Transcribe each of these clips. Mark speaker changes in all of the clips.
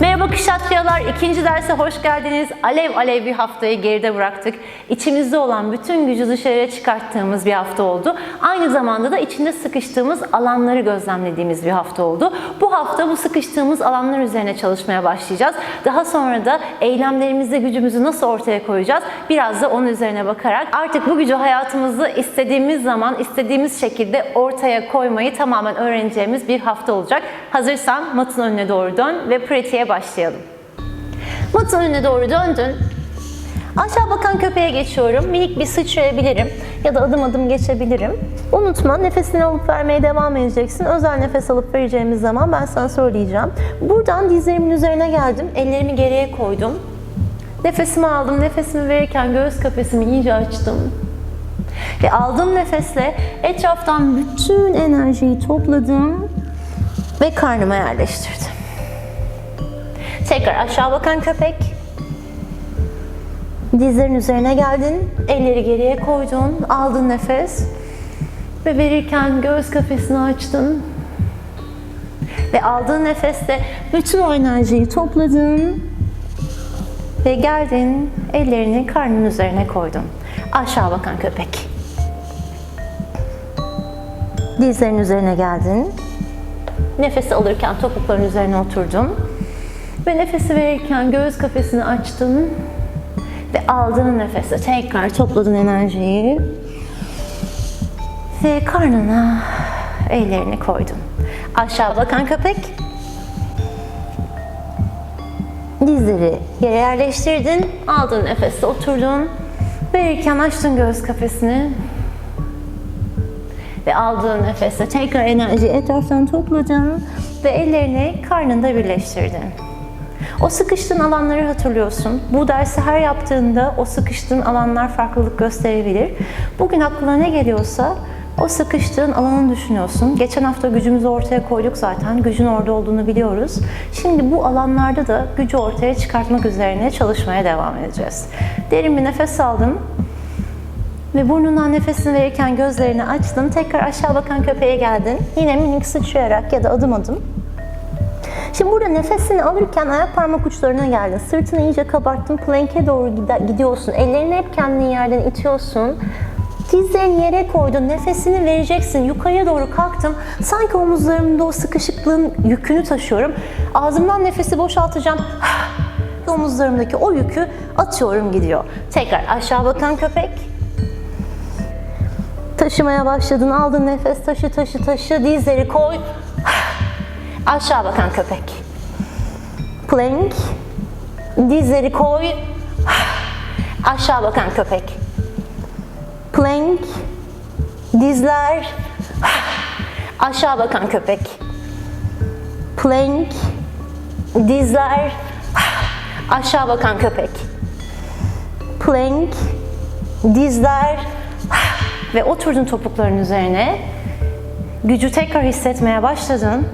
Speaker 1: Merhaba Kışatçıyalar, ikinci derse hoş geldiniz. Alev alev bir haftayı geride bıraktık. İçimizde olan bütün gücü dışarıya çıkarttığımız bir hafta oldu. Aynı zamanda da içinde sıkıştığımız alanları gözlemlediğimiz bir hafta oldu. Bu hafta bu sıkıştığımız alanlar üzerine çalışmaya başlayacağız. Daha sonra da eylemlerimizde gücümüzü nasıl ortaya koyacağız? Biraz da onun üzerine bakarak artık bu gücü hayatımızda istediğimiz zaman, istediğimiz şekilde ortaya koymayı tamamen öğreneceğimiz bir hafta olacak. Hazırsan matın önüne doğru dön ve pratiğe başlayalım. Matın önüne doğru döndün. Aşağı bakan köpeğe geçiyorum. Minik bir sıçrayabilirim ya da adım adım geçebilirim. Unutma nefesini alıp vermeye devam edeceksin. Özel nefes alıp vereceğimiz zaman ben sana söyleyeceğim. Buradan dizlerimin üzerine geldim. Ellerimi geriye koydum. Nefesimi aldım. Nefesimi verirken göğüs kafesimi iyice açtım. Ve aldığım nefesle etraftan bütün enerjiyi topladım ve karnıma yerleştirdim. Tekrar aşağı bakan köpek. Dizlerin üzerine geldin, elleri geriye koydun, aldın nefes ve verirken göğüs kafesini açtın. Ve aldığın nefeste bütün o enerjiyi topladın ve geldin, ellerini karnın üzerine koydun. Aşağı bakan köpek. Dizlerin üzerine geldin. Nefes alırken topukların üzerine oturdun. Ve nefesi verirken göğüs kafesini açtın. Ve aldığın nefeste tekrar topladın enerjiyi. Ve karnına ellerini koydun. Aşağı bakan köpek. Dizleri yere yerleştirdin. Aldığın nefeste oturdun. Verirken açtın göğüs kafesini. Ve aldığın nefeste tekrar enerji etraftan topladın. Ve ellerini karnında birleştirdin. O sıkıştığın alanları hatırlıyorsun. Bu dersi her yaptığında o sıkıştığın alanlar farklılık gösterebilir. Bugün aklına ne geliyorsa o sıkıştığın alanı düşünüyorsun. Geçen hafta gücümüzü ortaya koyduk zaten. Gücün orada olduğunu biliyoruz. Şimdi bu alanlarda da gücü ortaya çıkartmak üzerine çalışmaya devam edeceğiz. Derin bir nefes aldım. Ve burnundan nefesini verirken gözlerini açtın. Tekrar aşağı bakan köpeğe geldin. Yine minik sıçrayarak ya da adım adım Şimdi burada nefesini alırken ayak parmak uçlarına geldin. Sırtını iyice kabarttın. Plank'e doğru gidiyorsun. Ellerini hep kendini yerden itiyorsun. Dizlerini yere koydun. Nefesini vereceksin. Yukarıya doğru kalktım. Sanki omuzlarımda o sıkışıklığın yükünü taşıyorum. Ağzımdan nefesi boşaltacağım. Omuzlarımdaki o yükü atıyorum gidiyor. Tekrar aşağı bakan köpek. Taşımaya başladın. Aldın nefes taşı taşı taşı. Dizleri koy. Aşağı bakan köpek. Plank. Dizleri koy. Aşağı bakan köpek. Plank. Dizler. Aşağı bakan köpek. Plank. Dizler. Aşağı bakan köpek. Plank. Dizler. Ve oturdun topukların üzerine. Gücü tekrar hissetmeye başladın.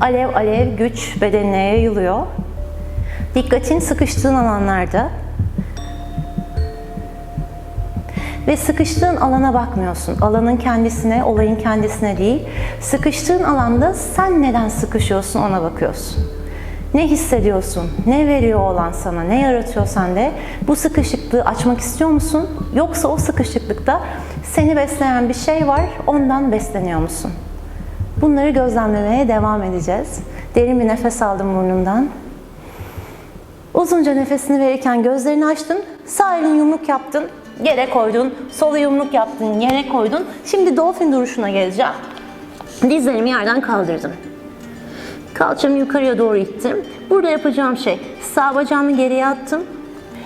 Speaker 1: Alev alev güç bedenine yayılıyor. Dikkatin sıkıştığın alanlarda ve sıkıştığın alana bakmıyorsun. Alanın kendisine, olayın kendisine değil. Sıkıştığın alanda sen neden sıkışıyorsun ona bakıyorsun. Ne hissediyorsun? Ne veriyor olan sana? Ne yaratıyor sende? Bu sıkışıklığı açmak istiyor musun? Yoksa o sıkışıklıkta seni besleyen bir şey var, ondan besleniyor musun? Bunları gözlemlemeye devam edeceğiz. Derin bir nefes aldım burnundan. Uzunca nefesini verirken gözlerini açtın. Sağ elini yumruk yaptın, yere koydun. Solu yumruk yaptın, yere koydun. Şimdi dolphin duruşuna geleceğim. Dizlerimi yerden kaldırdım. Kalçamı yukarıya doğru ittim. Burada yapacağım şey sağ bacağımı geriye attım.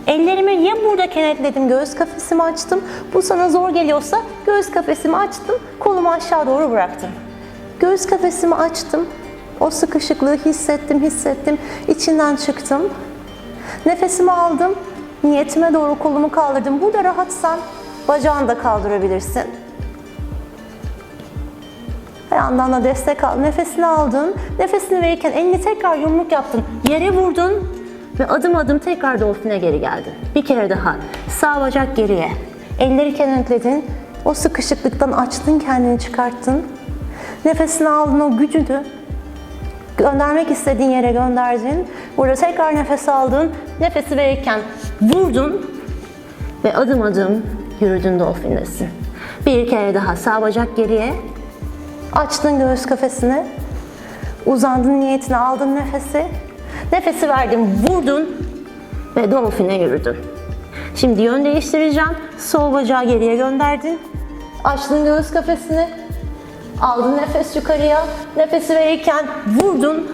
Speaker 1: Ellerimi ya burada kenetledim, göğüs kafesimi açtım. Bu sana zor geliyorsa göğüs kafesimi açtım, kolumu aşağı doğru bıraktım. Göğüs kafesimi açtım. O sıkışıklığı hissettim, hissettim. İçinden çıktım. Nefesimi aldım. Niyetime doğru kolumu kaldırdım. Burada rahatsan bacağını da kaldırabilirsin. Ayağından da destek al. Nefesini aldın. Nefesini verirken elini tekrar yumruk yaptın. Yere vurdun ve adım adım tekrar dolfine geri geldin. Bir kere daha. Sağ bacak geriye. Elleri kenetledin. O sıkışıklıktan açtın, kendini çıkarttın. Nefesini aldın o gücünü Göndermek istediğin yere gönderdin. Burada tekrar nefes aldın. Nefesi verirken vurdun ve adım adım yürüdün dolfindesin. Bir kere daha sağ bacak geriye. Açtın göğüs kafesini. Uzandın niyetini aldın nefesi. Nefesi verdin, vurdun ve dolfine yürüdün. Şimdi yön değiştireceğim. Sol bacağı geriye gönderdin. Açtın göğüs kafesini. Aldın nefes yukarıya. Nefesi verirken vurdun.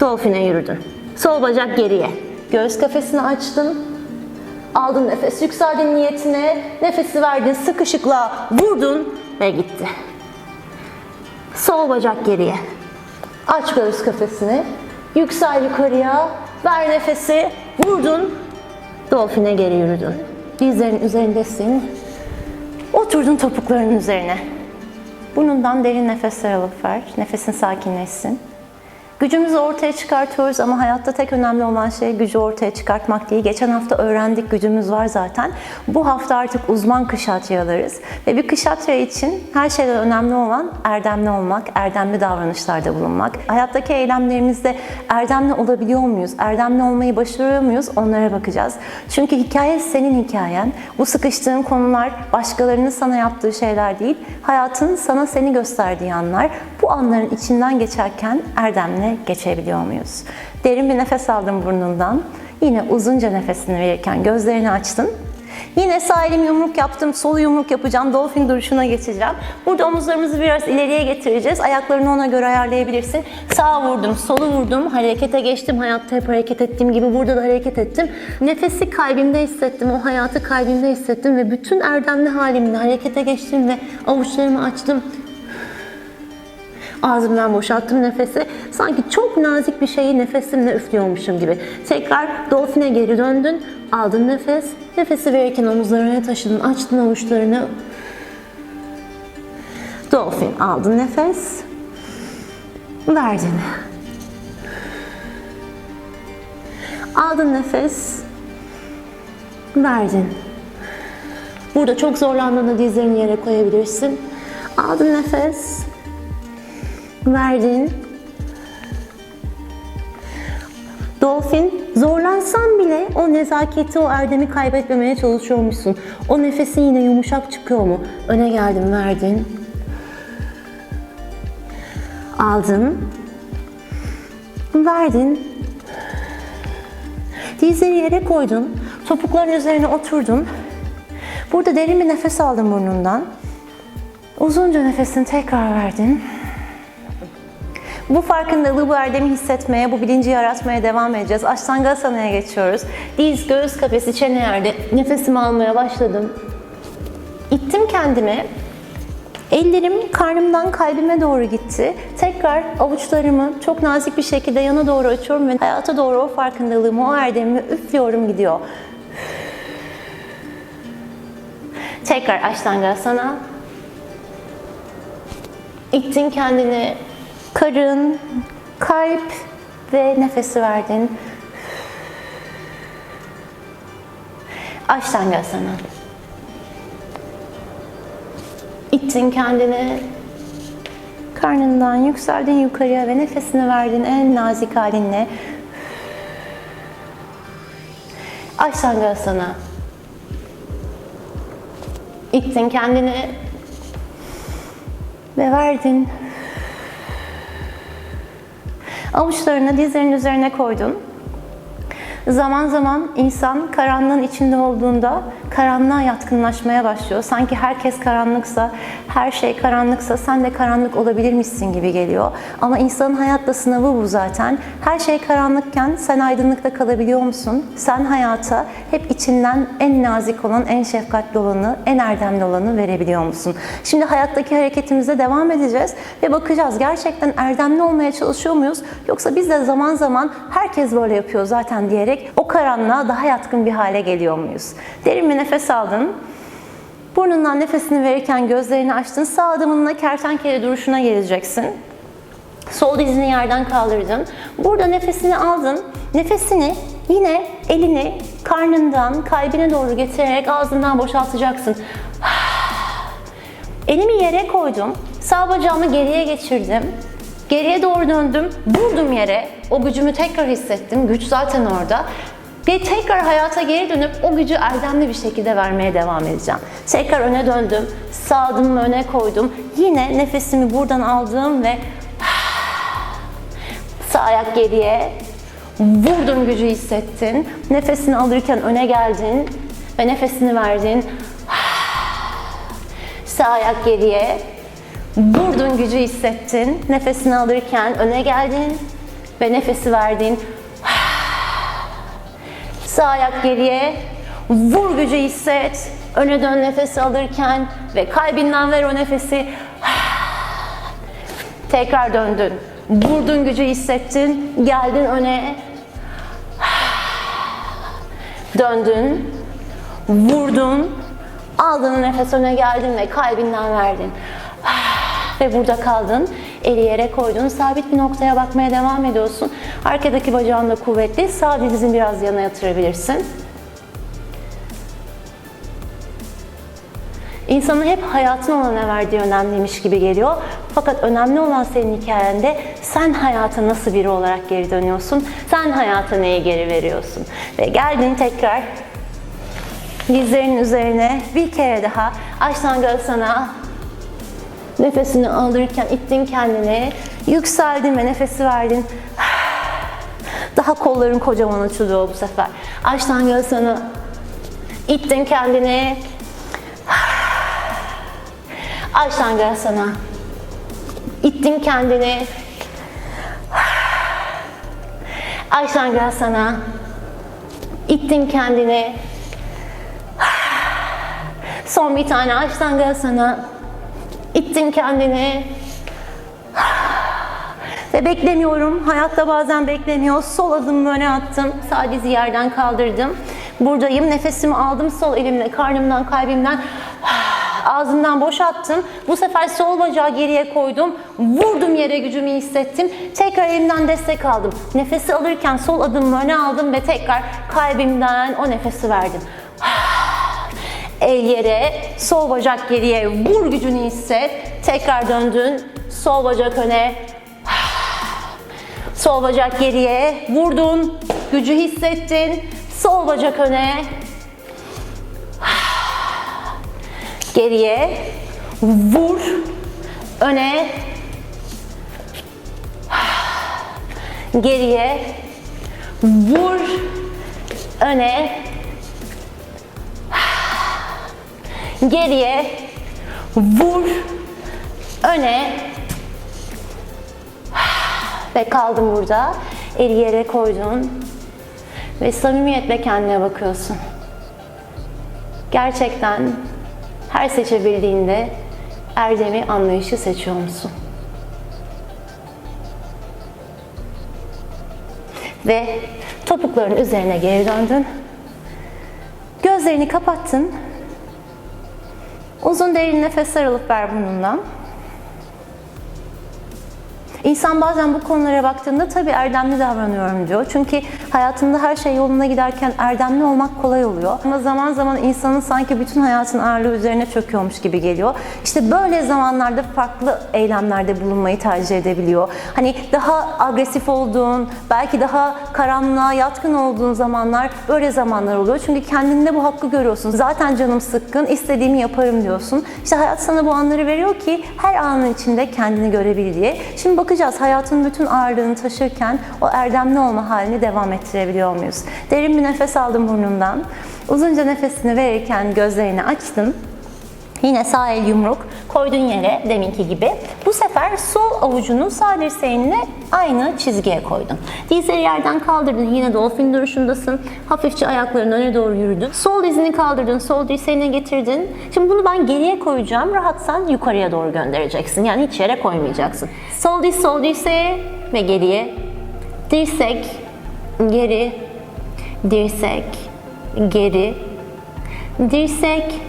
Speaker 1: Dolfine yürüdün. Sol bacak geriye. Göğüs kafesini açtın. Aldın nefes, yükseldin niyetine. Nefesi verdin, sıkışıkla vurdun ve gitti. Sol bacak geriye. Aç göğüs kafesini. Yüksel yukarıya. Ver nefesi. Vurdun. Dolfine geri yürüdün. Dizlerin üzerindesin. Oturdun topuklarının üzerine. Burnundan derin nefesler alıp ver. Nefesin sakinleşsin. Gücümüzü ortaya çıkartıyoruz ama hayatta tek önemli olan şey gücü ortaya çıkartmak değil. Geçen hafta öğrendik gücümüz var zaten. Bu hafta artık uzman kışatriyalarız. Ve bir kışatriya için her şeyden önemli olan erdemli olmak, erdemli davranışlarda bulunmak. Hayattaki eylemlerimizde erdemli olabiliyor muyuz? Erdemli olmayı başarıyor muyuz? Onlara bakacağız. Çünkü hikaye senin hikayen. Bu sıkıştığın konular başkalarının sana yaptığı şeyler değil. Hayatın sana seni gösterdiği anlar. Bu anların içinden geçerken geçebiliyor muyuz? Derin bir nefes aldın burnundan. Yine uzunca nefesini verirken gözlerini açtın. Yine sağ elim yumruk yaptım, sol yumruk yapacağım, dolphin duruşuna geçeceğim. Burada omuzlarımızı biraz ileriye getireceğiz. Ayaklarını ona göre ayarlayabilirsin. Sağ vurdum, solu vurdum, harekete geçtim. Hayatta hep hareket ettiğim gibi burada da hareket ettim. Nefesi kalbimde hissettim, o hayatı kalbimde hissettim ve bütün erdemli halimle harekete geçtim ve avuçlarımı açtım. Ağzımdan boşalttım nefesi. Sanki çok nazik bir şeyi nefesimle üflüyormuşum gibi. Tekrar dolfine geri döndün. Aldın nefes. Nefesi verirken omuzlarına taşıdın. Açtın avuçlarını. Dolfin aldın nefes. Verdin. Aldın nefes. Verdin. Burada çok zorlandığında dizlerini yere koyabilirsin. Aldın nefes verdin. Dolfin, zorlansan bile o nezaketi, o erdemi kaybetmemeye çalışıyormuşsun. O nefesin yine yumuşak çıkıyor mu? Öne geldin, verdin. Aldın. Verdin. Dizleri yere koydun. Topukların üzerine oturdun. Burada derin bir nefes aldın burnundan. Uzunca nefesini tekrar verdin. Bu farkındalığı, bu erdemi hissetmeye, bu bilinci yaratmaya devam edeceğiz. Ashtanga geçiyoruz. Diz, göğüs kafesi, çene yerde. Nefesimi almaya başladım. İttim kendimi. Ellerim karnımdan kalbime doğru gitti. Tekrar avuçlarımı çok nazik bir şekilde yana doğru açıyorum ve hayata doğru o farkındalığımı, o erdemimi üflüyorum gidiyor. Tekrar Ashtangasana. İttin kendini karın, kalp ve nefesi verdin. Ashtangasana. İttin kendini. Karnından yükseldin yukarıya ve nefesini verdin en nazik halinle. Ashtangasana. İttin kendini ve verdin. Avuçlarını dizlerinin üzerine koydun. Zaman zaman insan karanlığın içinde olduğunda karanlığa yatkınlaşmaya başlıyor. Sanki herkes karanlıksa, her şey karanlıksa sen de karanlık olabilirmişsin gibi geliyor. Ama insanın hayatta sınavı bu zaten. Her şey karanlıkken sen aydınlıkta kalabiliyor musun? Sen hayata hep içinden en nazik olan, en şefkatli olanı, en erdemli olanı verebiliyor musun? Şimdi hayattaki hareketimize devam edeceğiz ve bakacağız gerçekten erdemli olmaya çalışıyor muyuz? Yoksa biz de zaman zaman herkes böyle yapıyor zaten diyerek o karanlığa daha yatkın bir hale geliyor muyuz? Derin bir nefes aldın. Burnundan nefesini verirken gözlerini açtın. Sağ adımınla kertenkele duruşuna geleceksin. Sol dizini yerden kaldırdın. Burada nefesini aldın. Nefesini yine elini karnından kalbine doğru getirerek ağzından boşaltacaksın. Elimi yere koydum. Sağ bacağımı geriye geçirdim. Geriye doğru döndüm. Vurdum yere. O gücümü tekrar hissettim. Güç zaten orada. Ve tekrar hayata geri dönüp o gücü erdemli bir şekilde vermeye devam edeceğim. Tekrar öne döndüm. Sağ adımımı öne koydum. Yine nefesimi buradan aldım ve sağ ayak geriye. Vurdun gücü hissettin. Nefesini alırken öne geldin ve nefesini verdin. Sağ ayak geriye. Vurdun gücü hissettin. Nefesini alırken öne geldin ve nefesi verdin. Sağ ayak geriye. Vur gücü hisset. Öne dön nefesi alırken ve kalbinden ver o nefesi. Tekrar döndün. Vurdun gücü hissettin. Geldin öne. Döndün. Vurdun. Aldın nefes öne geldin ve kalbinden verdin. Ve burada kaldın. Eli yere koydun. Sabit bir noktaya bakmaya devam ediyorsun. Arkadaki bacağın da kuvvetli. Sağ dizini biraz yana yatırabilirsin. İnsanın hep hayatın olana verdiği önemliymiş gibi geliyor. Fakat önemli olan senin hikayende sen hayata nasıl biri olarak geri dönüyorsun? Sen hayata neyi geri veriyorsun? Ve geldin tekrar dizlerinin üzerine bir kere daha açtan sana nefesini alırken ittin kendini, yükseldin ve nefesi verdin. Daha kolların kocaman açılıyor bu sefer. Açtan sana ittin kendini, Ayşen sana. İttin kendini. Ayşen sana. İttin kendini. Son bir tane Ayşen sana. İttin kendini. Ve beklemiyorum. Hayatta bazen beklemiyor. Sol adımımı öne attım. Sağ dizi yerden kaldırdım. Buradayım. Nefesimi aldım sol elimle. Karnımdan, kalbimden ağzımdan boşalttım. Bu sefer sol bacağı geriye koydum. Vurdum yere gücümü hissettim. Tekrar elimden destek aldım. Nefesi alırken sol adımımı öne aldım ve tekrar kalbimden o nefesi verdim. El yere, sol bacak geriye, vur gücünü hisset. Tekrar döndün, sol bacak öne, sol bacak geriye, vurdun, gücü hissettin. Sol bacak öne, geriye, vur, öne, geriye, vur, öne, geriye, vur, öne ve kaldım burada. Eli yere koydun ve samimiyetle kendine bakıyorsun. Gerçekten her seçebildiğinde erdemi anlayışı seçiyor musun? Ve topukların üzerine geri döndün. Gözlerini kapattın. Uzun derin nefesler alıp ver burnundan. İnsan bazen bu konulara baktığında tabii erdemli davranıyorum diyor. Çünkü hayatında her şey yoluna giderken erdemli olmak kolay oluyor. Ama zaman zaman insanın sanki bütün hayatın ağırlığı üzerine çöküyormuş gibi geliyor. İşte böyle zamanlarda farklı eylemlerde bulunmayı tercih edebiliyor. Hani daha agresif olduğun, belki daha karanlığa yatkın olduğun zamanlar böyle zamanlar oluyor. Çünkü kendinde bu hakkı görüyorsun. Zaten canım sıkkın, istediğimi yaparım diyorsun. İşte hayat sana bu anları veriyor ki her anın içinde kendini görebil diye. Şimdi bakacağız hayatın bütün ağırlığını taşırken o erdemli olma halini devam ettirebiliyor muyuz? Derin bir nefes aldım burnundan. Uzunca nefesini verirken gözlerini açtın. Yine sağ el yumruk koydun yere deminki gibi. Bu sefer sol avucunu sağ dirseğinle aynı çizgiye koydun. Dizleri yerden kaldırdın. Yine dolphin duruşundasın. Hafifçe ayakların öne doğru yürüdün. Sol dizini kaldırdın. Sol dirseğine getirdin. Şimdi bunu ben geriye koyacağım. Rahatsan yukarıya doğru göndereceksin. Yani hiç yere koymayacaksın. Sol diz sol dirseğe ve geriye. Dirsek, geri, dirsek, geri, dirsek,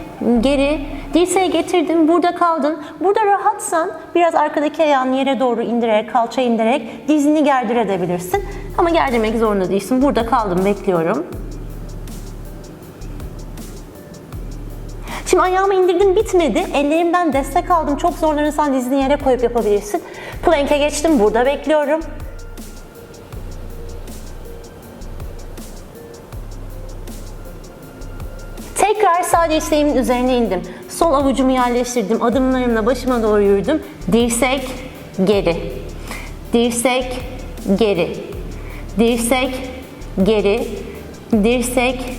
Speaker 1: geri, dirseğe getirdin, burada kaldın. Burada rahatsan biraz arkadaki ayağını yere doğru indirerek, kalça indirerek dizini gerdirebilirsin. Ama gerdirmek zorunda değilsin. Burada kaldım, bekliyorum. Şimdi ayağımı indirdim bitmedi. Ellerimden destek aldım. Çok zorlanırsan dizini yere koyup yapabilirsin. Plank'e geçtim. Burada bekliyorum. Tekrar sağ dirseğimin üzerine indim. Sol avucumu yerleştirdim. Adımlarımla başıma doğru yürüdüm. Dirsek geri. Dirsek geri. Dirsek geri. Dirsek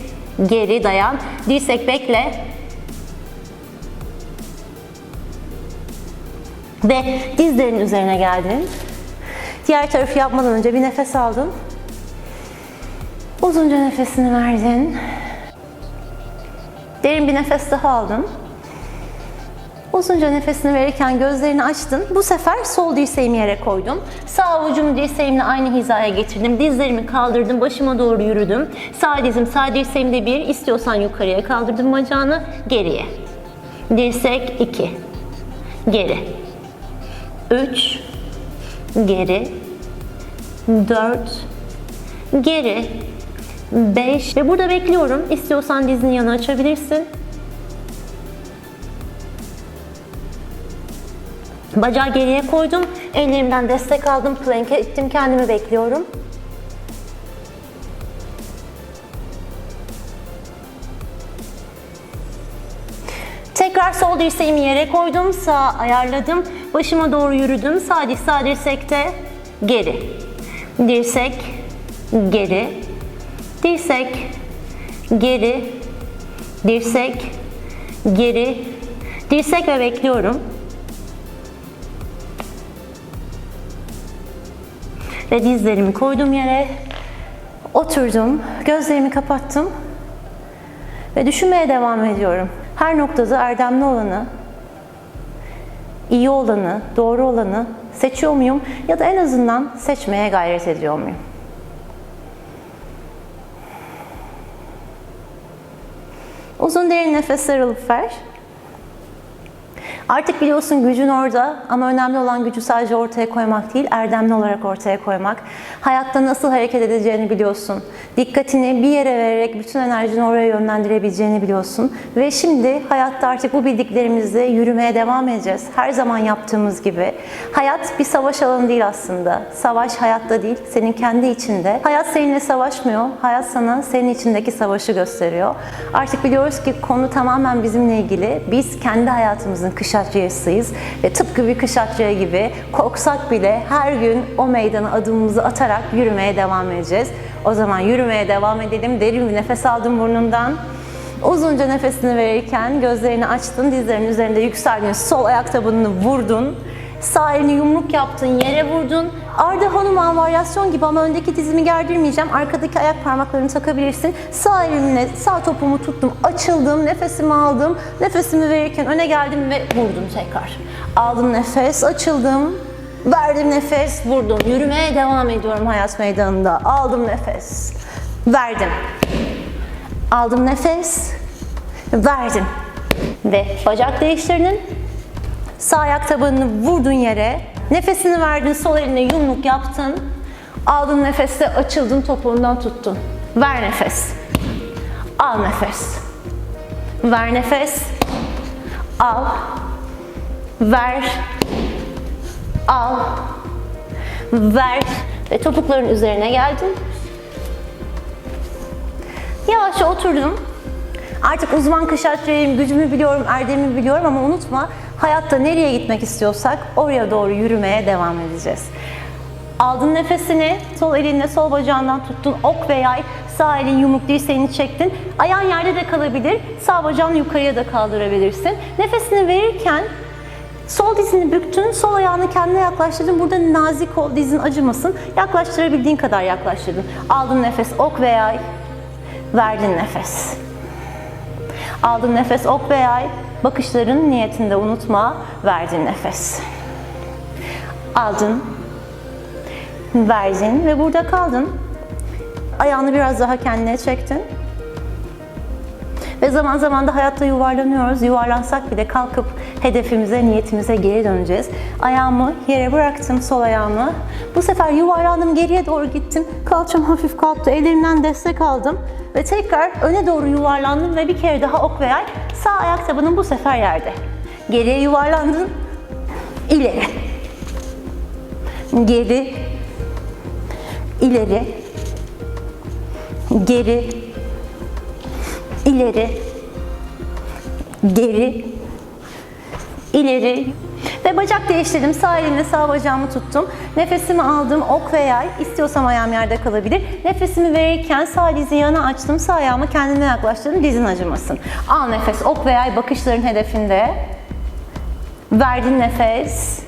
Speaker 1: geri dayan. Dirsek bekle. Ve dizlerin üzerine geldin. Diğer tarafı yapmadan önce bir nefes aldın. Uzunca nefesini verdin. Derin bir nefes daha aldın. Uzunca nefesini verirken gözlerini açtın. Bu sefer sol dirseğimi yere koydum. Sağ avucumu dirseğimle aynı hizaya getirdim. Dizlerimi kaldırdım. Başıma doğru yürüdüm. Sağ dizim sağ dirseğimde bir. istiyorsan yukarıya kaldırdım bacağını. Geriye. Dirsek iki. Geri. Üç. Geri. Dört. Geri. 5 ve burada bekliyorum. İstiyorsan dizini yana açabilirsin. Bacağı geriye koydum. Ellerimden destek aldım. Plank'e ittim. Kendimi bekliyorum. Tekrar sol dirseğimi yere koydum. Sağ ayarladım. Başıma doğru yürüdüm. Sağ sağ dirsekte geri. Dirsek geri. Dirsek geri. Dirsek geri. Dirsek ve bekliyorum. Ve dizlerimi koydum yere. Oturdum. Gözlerimi kapattım. Ve düşünmeye devam ediyorum. Her noktada erdemli olanı, iyi olanı, doğru olanı seçiyor muyum? Ya da en azından seçmeye gayret ediyor muyum? Uzun derin nefesler alıp ver. Artık biliyorsun gücün orada ama önemli olan gücü sadece ortaya koymak değil, erdemli olarak ortaya koymak. Hayatta nasıl hareket edeceğini biliyorsun. Dikkatini bir yere vererek bütün enerjini oraya yönlendirebileceğini biliyorsun. Ve şimdi hayatta artık bu bildiklerimizle yürümeye devam edeceğiz. Her zaman yaptığımız gibi. Hayat bir savaş alanı değil aslında. Savaş hayatta değil, senin kendi içinde. Hayat seninle savaşmıyor. Hayat sana senin içindeki savaşı gösteriyor. Artık biliyoruz ki konu tamamen bizimle ilgili. Biz kendi hayatımızın kışatçıyısıyız ve tıpkı bir kışatçıya gibi korksak bile her gün o meydana adımımızı atarak yürümeye devam edeceğiz. O zaman yürümeye devam edelim. Derin bir nefes aldım burnundan. Uzunca nefesini verirken gözlerini açtın, dizlerin üzerinde yükseldin, sol ayak tabanını vurdun. Sağ elini yumruk yaptın, yere vurdun. Arda Hanuman varyasyon gibi ama öndeki dizimi gerdirmeyeceğim. Arkadaki ayak parmaklarını takabilirsin. Sağ elimle sağ topumu tuttum, açıldım, nefesimi aldım. Nefesimi verirken öne geldim ve vurdum tekrar. Aldım nefes, açıldım. Verdim nefes, vurdum. Yürümeye devam ediyorum hayat meydanında. Aldım nefes, verdim. Aldım nefes, verdim. Ve bacak değiştirdin. Sağ ayak tabanını vurdun yere. Nefesini verdin, sol eline yumruk yaptın. Aldın nefeste açıldın, topuğundan tuttun. Ver nefes. Al nefes. Ver nefes. Al. Ver. Al. Ver. Ve topukların üzerine geldin. Yavaşça oturdum. Artık uzman kışatçıyım, gücümü biliyorum, erdemimi biliyorum ama unutma hayatta nereye gitmek istiyorsak oraya doğru yürümeye devam edeceğiz. Aldın nefesini, sol elinle sol bacağından tuttun, ok ve yay, sağ elin yumruk dirseğini çektin. Ayağın yerde de kalabilir, sağ bacağını yukarıya da kaldırabilirsin. Nefesini verirken Sol dizini büktün, sol ayağını kendine yaklaştırdın. Burada nazik ol, dizin acımasın. Yaklaştırabildiğin kadar yaklaştırdın. Aldın nefes, ok ve yay. Verdin nefes. Aldın nefes, ok ve yay. Bakışların niyetinde unutma. Verdin nefes. Aldın. Verdin ve burada kaldın. Ayağını biraz daha kendine çektin. Ve zaman zaman da hayatta yuvarlanıyoruz. Yuvarlansak bile kalkıp hedefimize, niyetimize geri döneceğiz. Ayağımı yere bıraktım, sol ayağımı. Bu sefer yuvarlandım, geriye doğru gittim. Kalçam hafif kalktı, ellerimden destek aldım. Ve tekrar öne doğru yuvarlandım ve bir kere daha ok ve yay Sağ ayak tabanın bu sefer yerde. Geriye yuvarlandın. İleri. Geri. İleri. Geri. İleri. Geri. İleri. Ve bacak değiştirdim. Sağ elimle sağ bacağımı tuttum. Nefesimi aldım. Ok ve yay. İstiyorsam ayağım yerde kalabilir. Nefesimi verirken sağ dizi yana açtım. Sağ ayağımı kendine yaklaştırdım. Dizin acımasın. Al nefes. Ok ve yay bakışların hedefinde. Verdin nefes.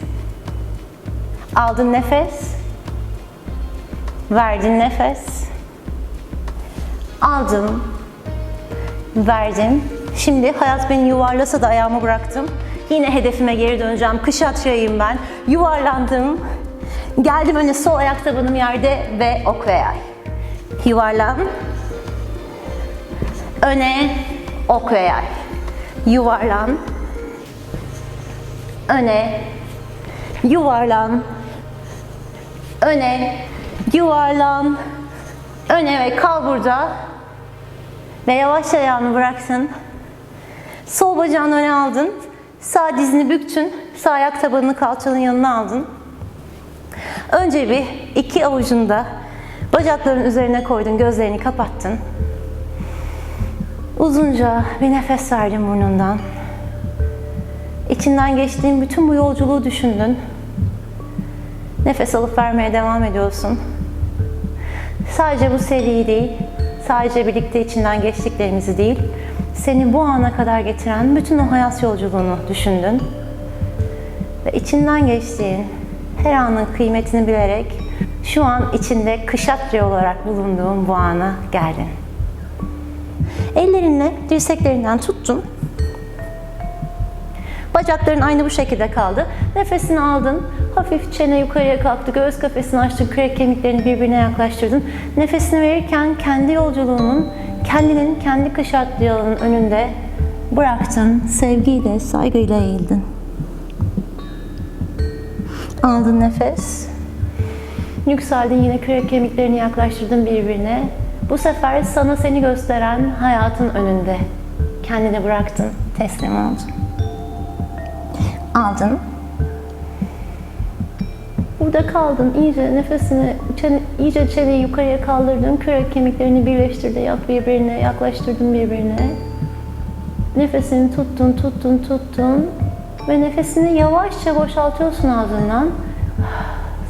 Speaker 1: Aldın nefes. Verdin nefes. Aldım. Verdim. Şimdi hayat beni yuvarlasa da ayağımı bıraktım. Yine hedefime geri döneceğim. Kış atçayım ben. Yuvarlandım. Geldim öne sol ayak tabanım yerde ve ok ve yay. Yuvarlan. Öne ok ve yay. Yuvarlan. Öne. Yuvarlan. Öne. Yuvarlan. Öne ve kal burada. Ve yavaş ayağını bıraksın. Sol bacağını öne aldın. Sağ dizini büktün. Sağ ayak tabanını kalçanın yanına aldın. Önce bir iki avucunda bacakların üzerine koydun. Gözlerini kapattın. Uzunca bir nefes verdin burnundan. İçinden geçtiğin bütün bu yolculuğu düşündün. Nefes alıp vermeye devam ediyorsun. Sadece bu seriyi değil, sadece birlikte içinden geçtiklerimizi değil, seni bu ana kadar getiren bütün o hayat yolculuğunu düşündün. Ve içinden geçtiğin her anın kıymetini bilerek şu an içinde kışatri olarak bulunduğun bu ana geldin. Ellerinle dirseklerinden tuttun. Bacakların aynı bu şekilde kaldı. Nefesini aldın. Hafif çene yukarıya kalktı. Göğüs kafesini açtın. Kürek kemiklerini birbirine yaklaştırdın. Nefesini verirken kendi yolculuğunun, kendinin kendi kışatlı yolunun önünde bıraktın. Sevgiyle, saygıyla eğildin. Aldın nefes. Yükseldin yine kürek kemiklerini yaklaştırdın birbirine. Bu sefer sana seni gösteren hayatın önünde. Kendini bıraktın, teslim oldun. Aldın. Burada kaldın. İyice nefesini, çene, iyice çeneyi yukarıya kaldırdın. Kürek kemiklerini birleştirdin, yak birbirine, yaklaştırdın birbirine. Nefesini tuttun, tuttun, tuttun. Ve nefesini yavaşça boşaltıyorsun ağzından.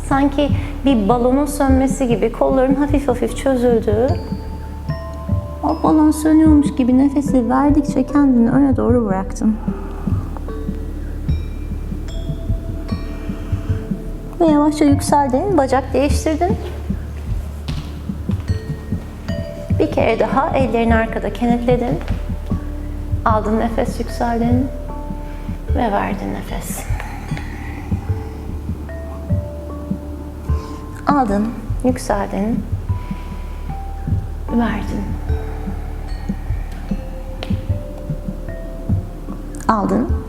Speaker 1: Sanki bir balonun sönmesi gibi kolların hafif hafif çözüldü. O balon sönüyormuş gibi nefesi verdikçe kendini öne doğru bıraktın. Ve yavaşça yükseldin, bacak değiştirdin. Bir kere daha ellerini arkada kenetledin. Aldın nefes, yükseldin ve verdin nefes. Aldın, yükseldin, verdin. Aldın,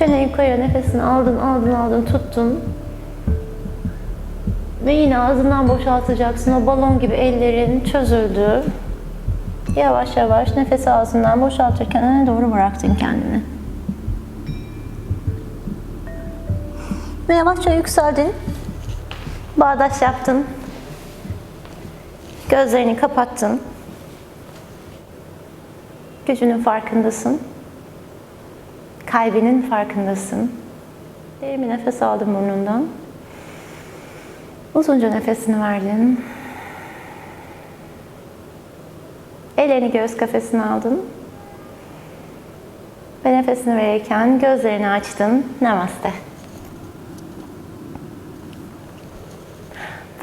Speaker 1: Çene yukarıya nefesini aldın, aldın, aldın, tuttun. Ve yine ağzından boşaltacaksın. O balon gibi ellerin çözüldü. Yavaş yavaş nefesi ağzından boşaltırken öne doğru bıraktın kendini. Ve yavaşça yükseldin. Bağdaş yaptın. Gözlerini kapattın. Gücünün farkındasın. Kalbinin farkındasın. Derin bir nefes aldın burnundan. Uzunca nefesini verdin. Ellerini göğüs kafesine aldın. Ve nefesini verirken gözlerini açtın. Namaste.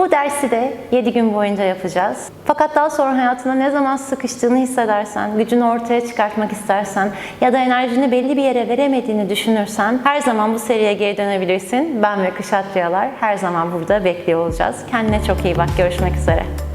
Speaker 1: Bu dersi de 7 gün boyunca yapacağız. Fakat daha sonra hayatında ne zaman sıkıştığını hissedersen, gücünü ortaya çıkartmak istersen ya da enerjini belli bir yere veremediğini düşünürsen her zaman bu seriye geri dönebilirsin. Ben ve Kışatriyalar her zaman burada bekliyor olacağız. Kendine çok iyi bak. Görüşmek üzere.